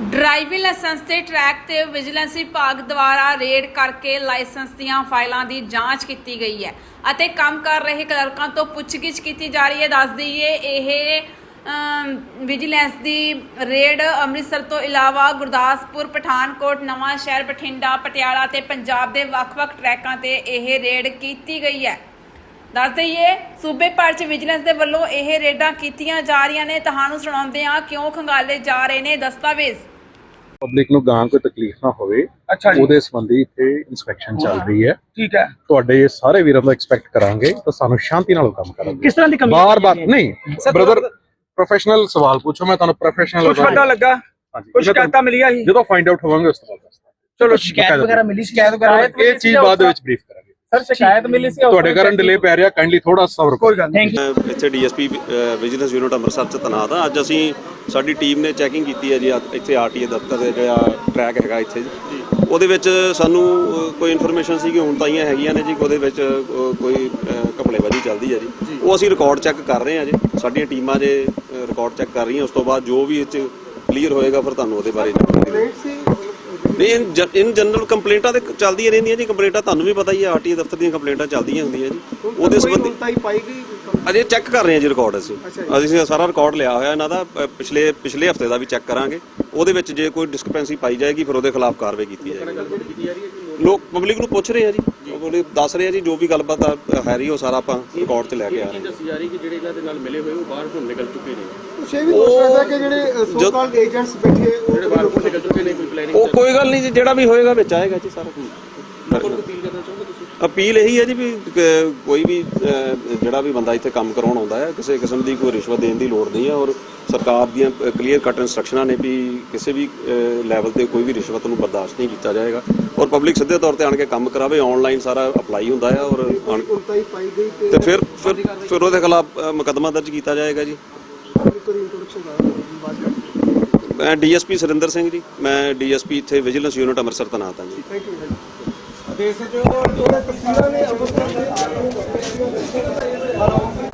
Driving licence ਤੇ track ਤੇ vigilance ਵਿਭਾਗ ਦੁਆਰਾ ਰੇਡ ਕਰਕੇ ਲਾਇਸੈਂਸ ਦੀਆਂ ਫਾਈਲਾਂ ਦੀ ਜਾਂਚ ਕੀਤੀ ਗਈ ਹੈ ਅਤੇ ਕੰਮ ਕਰ ਰਹੇ ਕਲਰਕਾਂ ਤੋਂ ਪੁੱਛਗਿੱਛ ਕੀਤੀ ਜਾ ਰਹੀ ਹੈ। ਦੱਸ ਦਈਏ, ਇਹ ਵਿਜੀਲੈਂਸ ਦੀ ਰੇਡ ਅੰਮ੍ਰਿਤਸਰ ਤੋਂ ਇਲਾਵਾ ਗੁਰਦਾਸਪੁਰ, ਪਠਾਨਕੋਟ ਨਵਾਂ ਸ਼ਹਿਰ ਬਠਿੰਡਾ, ਪਟਿਆਲਾ ਤੇ ਪੰਜਾਬ ਦੇ ਵੱਖ-ਵੱਖ ਟਰੈਕਾਂ ਤੇ ਇਹ ਰੇਡ ਕੀਤੀ ਗਈ ਹੈ। ਦੱਸ ਦਈਏ ਸੂਬੇ ਭਰ ਚ ਵਿਜੀਲੈਂਸ ਦੇ ਵੱਲੋਂ ਇਹ ਰੇਡਾਂ ਕੀਤੀਆਂ ਜਾ ਰਹੀਆਂ ਨੇ। ਤੁਹਾਨੂੰ ਸੁਣਾਉਂਦੇ ਹਾਂ ਕਿਉਂ ਖੰਗਾਲੇ ਜਾ ਰਹੇ ਨੇ। ਦਸਤਾਵੇਜ਼। ਪਬਲਿਕ ਨੂੰ ਗਾਂ ਕੋਈ ਤਕਲੀਫ ਨਾ ਹੋਵੇ ਅੱਛਾ ਜੀ। ਉਹਦੇ ਸੰਬੰਧੀ ਇੱਥੇ ਇਨਸਪੈਕਸ਼ਨ ਚੱਲ ਰਹੀ ਹੈ। ਠੀਕ ਹੈ। ਤੁਹਾਡੇ ਸਾਰੇ ਵੀਰਾਂ ਦਾ ਐਕਸਪੈਕਟ ਕਰਾਂਗੇ ਤਾਂ ਸਾਨੂੰ ਸ਼ਾਂਤੀ ਨਾਲ ਕੰਮ ਕਰਾਂਗੇ। ਕਿਸ ਤਰ੍ਹਾਂ ਦੀ ਕਮੀ ਬਾਰ-ਬਾਰ ਨਹੀਂ ਬ੍ਰਦਰ ਪ੍ਰੋਫੈਸ਼ਨਲ ਸਵਾਲ ਪੁੱਛੋ ਮੈਂ ਤੁਹਾਨੂੰ ਪ੍ਰੋਫੈਸ਼ਨਲ ਕੁਝ ਪਤਾ ਲੱਗਾ? ਕੁਝ ਸ਼ਿਕਾਇਤਾਂ ਮਿਲੀਆਂ ਸੀ? ਜਦੋਂ ਫਾਈਂਡ ਆਊਟ ਹੋਵਾਂਗੇ ਉਸ ਤੋਂ ਬਾਅਦ ਚਲੋ ਸ਼ਿਕਾਇਤ ਵਗੈਰਾ ਮਿਲੀ? ਸ਼ਿਕਾਇਤ ਵਗੈਰਾ ਇਹ ਚੀਜ਼ ਬਾਅਦ ਵਿੱਚ ਬਰੀਫ ਕਰਾਂਗੇ। ਸਰ ਸ਼ਿਕਾਇਤ ਮਿਲੀ ਸੀ ਤੁਹਾਡੇ ਕਾਰਨ ਡਿਲੇ ਪੈ ਰਿਹਾ ਕਾਈਂਡਲੀ ਥੋੜਾ ਸਬਰ ਕਰੋ। ਕੋਈ ਗੱਲ ਨਹੀਂ। ਥੈਂਕ ਯੂ ਮੈਂ ਇੱਥੇ ਡੀਐਸਪੀ ਵਿਜੀਲੈਂਸ ਯੂਨਿਟ ਅੰਮ੍ਰਿਤਸਰ ਚ ਤੈਨਾਤ ਆ। ਅੱਜ ਅਸੀਂ ਸਾਡੀ ਟੀਮ ਨੇ ਚੈਕਿੰਗ ਕੀਤੀ ਹੈ ਜੀ ਇੱਥੇ ਆਰਟੀਏ ਦਫ਼ਤਰ ਦੇ ਜਿਹੜਾ ਟਰੈਕ ਹੈਗਾ ਇੱਥੇ। ਜੀ ਉਹਦੇ ਵਿੱਚ ਸਾਨੂੰ ਕੋਈ ਇਨਫੋਰਮੇਸ਼ਨ ਸੀ ਕਿ ਹੁਣ ਤਾਈਆਂ ਹੈਗੀਆਂ ਨੇ ਜੀ ਉਹਦੇ ਵਿੱਚ ਕੋਈ ਕਪੜੇਬਾਜ਼ੀ ਚੱਲਦੀ ਹੈ ਜੀ। ਉਹ ਅਸੀਂ ਰਿਕਾਰਡ ਚੈੱਕ ਕਰ ਰਹੇ ਹਾਂ ਜੀ। ਸਾਡੀਆਂ ਟੀਮਾਂ ਜੇ ਰਿਕਾਰਡ ਚੈੱਕ ਕਰ ਰਹੀਆਂ ਉਸ ਤੋਂ ਬਾਅਦ ਜੋ ਵੀ ਇਹ ਚ ਕਲੀਅਰ ਹੋਏਗਾ ਫਿਰ ਤੁਹਾਨੂੰ ਉਹਦੇ ਬਾਰੇ ਜਾਣਕਾਰੀ ਨਹੀਂ ਇਨ ਜਨਰਲ ਕੰਪਲੇਂਟਾਂ ਤੇ ਚੱਲਦੀਆਂ ਰਹਿੰਦੀਆਂ ਜੀ ਕੰਪਲੇਂਟਾਂ ਤੁਹਾਨੂੰ ਵੀ ਪਤਾ ਹੀ ਹੈ ਆਰਟੀਏ ਦਫ਼ਤਰ ਦੀਆਂ ਕੰਪਲੇਂਟਾਂ ਚੱਲਦੀਆਂ ਹੁੰਦੀਆਂ ਜੀ। ਉਹਦੇ ਸੰਬੰਧੀ ਅਜੇ ਚੈੱਕ ਕਰ ਰਹੇ ਹਾਂ ਜੀ ਰਿਕਾਰਡ ਅਸੀਂ। ਅਸੀਂ ਸਾਰਾ ਰਿਕਾਰਡ ਲਿਆ ਹੋਇਆ ਇਹਨਾਂ ਦਾ ਅ, ਪਿਛਲੇ ਪਿਛਲੇ ਹਫ਼ਤੇ ਦਾ ਵੀ ਚੈੱਕ ਕਰਾਂਗੇ। ਉਹਦੇ ਵਿੱਚ ਜੇ ਕੋਈ ਡਿਸਕ੍ਰਿਪੈਂਸੀ ਪਾਈ ਜਾਏਗੀ ਫਿਰ ਉਹਦੇ ਖਿਲਾਫ ਕਾਰਵਾਈ ਕੀਤੀ ਜਾਏਗੀ। ਲੋਕ ਪਬਲਿਕ ਨੂੰ ਪੁੱਛ ਰਹੇ ਆ ਜੀ। ਉਹਨੇ ਦੱਸ ਰਹੇ ਆ ਜੀ ਜੋ ਵੀ ਗੱਲਬਾਤ ਆ, ਹੈ ਰਹੀ ਉਹ ਸਾਰਾ ਆਪਾਂ ਰਿਕਾਰਡ 'ਚ ਲੈ ਕੇ ਆ ਰਹੇ ਹਾਂ। ਦੱਸੀ ਜਾ ਰਹੀ ਕਿ ਜਿਹੜੇ ਇਹਨਾਂ ਦੇ ਨਾਲ ਮਿਲੇ ਹੋਏ ਉਹ ਬਾਹਰ ਹੁਣ ਨਿਕਲ ਚੁੱਕੇ ਨੇ। ਕੁਛ ਇਹ ਵੀ ਹੋ ਸਕਦਾ ਕਿ ਜਿਹੜੇ ਸੋ ਕਾਲਡ ਏਜੰਟਸ ਬੈਠੇ ਉਹ ਜਿਹੜੇ ਬਾਹਰ ਹੁਣ ਨਿਕਲ ਚੁੱਕੇ ਨੇ ਕੋਈ ਪਲੈਨਿੰਗ ਉਹ ਕੋਈ ਗੱਲ ਨਹੀਂ ਜੀ ਜਿਹੜਾ ਵੀ ਹੋਏਗਾ ਵਿੱਚ ਆਏਗਾ ਜੀ ਸਾਰਾ ਅਪੀਲ ਕਰਨਾ ਚਾਹੁੰਦੇ ਤੁਸੀਂ? ਅਪੀਲ ਇਹੀ ਹੈ ਜੀ ਵੀ ਕ- ਕੋਈ ਵੀ ਅਹ, ਜਿਹੜਾ ਵੀ ਬੰਦਾ ਇੱਥੇ ਕੰਮ ਕਰਾਉਣ ਆਉਂਦਾ ਹੈ ਕਿਸੇ ਕਿਸਮ ਦੀ ਕੋਈ ਰਿਸ਼ਵਤ ਦੇਣ ਦੀ ਲੋੜ ਨਹੀਂ ਹੈ ਔਰ ਸਰਕਾਰ ਦੀਆਂ ਕਲੀਅਰ ਕੱਟ ਇਨਸਟਰਕਸ਼ਨਾਂ ਨੇ ਵੀ ਕਿਸੇ ਵੀ ਲੈਵਲ ਤੇ ਕੋਈ ਵੀ ਰਿਸ਼ਵਤ ਨੂੰ ਬਰਦਾਸ਼ਤ ਨਹੀਂ ਕੀਤਾ ਜਾਏਗਾ। ਔਰ ਪਬਲਿਕ ਸਿੱਧੇ ਤੌਰ ਤੇ ਆਣ ਕੇ ਕੰਮ ਕਰਾਵੇ ਆਨਲਾਈਨ ਸਾਰਾ ਅਪਲਾਈ ਹੁੰਦਾ ਹੈ ਔਰ ਆਣ- ਉਲਟਾਈ ਪਾਈ ਗਈ ਤੇ ਤੇ ਫਿਰ ਫਿਰ ਫਿਰ ਉਹਦੇ ਖਿਲਾਫ ਮੁਕੱਦਮਾ ਦਰਜ ਕੀਤਾ ਜਾਏਗਾ ਜੀ। ਇੱਕ ਵਾਰੀ ਇੰਟਰੋਡਕਸ਼ਨ ਦਾ ਮੈਂ ਡੀਐਸਪੀ ਸੁਰਿੰਦਰ ਸਿੰਘ ਜੀ। ਮੈਂ ਡੀਐਸਪੀ ਇੱਥੇ ਵਿਜੀਲੈਂਸ ਯੂਨਿਟ ਅੰਮ੍ਰਿਤਸਰ ਤੈਨਾਤ ਹਾਂ ਜੀ। ਥੈਂਕ ਯੂ ਦੇਸ਼ ਦੇ ਉਹਦੇ ਤਸਵੀਰਾਂ ਨੇ ਅੰਮ੍ਰਿਤਸਰ ਦੇ